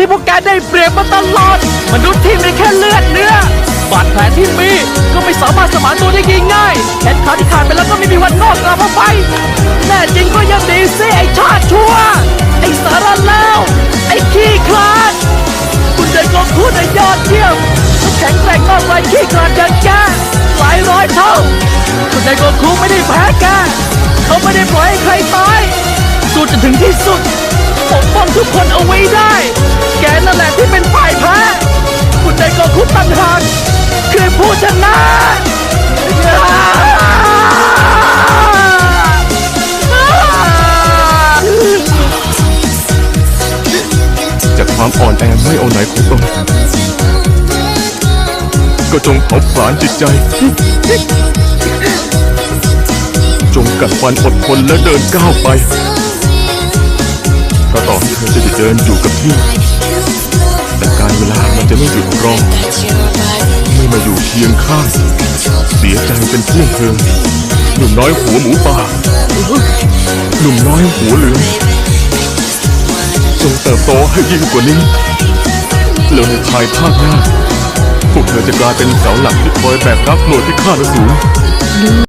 ที่พวกแกได้เปรียบมาตลอด มนุษย์ที่มีแค่เลือดเนื้อบาดแผลที่มีก็ไม่สามารถสมานตัวได้ง่ายๆแขนขาที่ขาดไปแล้วก็ไม่มีวันงอกกลับมาไปแน่จริงก็ยังดีสิไอชาติชั่ว ไอสารเลวไอขี้คลาด คุณเดินก็พูดได้ยอดเยี่ยมและแข็งแกร่งมากกว่าขี้คลาดอย่างแกหลายร้อยเท่า คุณนายโกคุไม่ได้แพ้แกเขาไม่ได้ปล่อยให้ใครตายสู้จนถึงที่สุดปกป้องทุกคนเอาไว้ได้ แกนั่นแหละที่เป็นฝ่ายแพ้คุณนายโกคุตั้งหากคือผู้ชนะจากความอ่อนแอไม่เอาไหนของตนก็จงเผาผลาญจิตใจ จงกัดฟันอดทนและเดินก้าวไป ก็ต่อให้เธอจะเดินอยู่กับที่ารเวลามันจะไม่หยุดรองไม่มาอยู่เคียงข้าง เสียใจเป็นเพื่อนเพลิงหนุ่มน้อยหัวหมูป่าหนุ่มน้อยหัวเหลืองจงเติบโตให้ยิ่งกว่านี้แล้วในภายภาคหน้าพวกเธอจะกลายเป็นเสาหลักที่คอยแบกรับหน่วยที่ข้าดสูง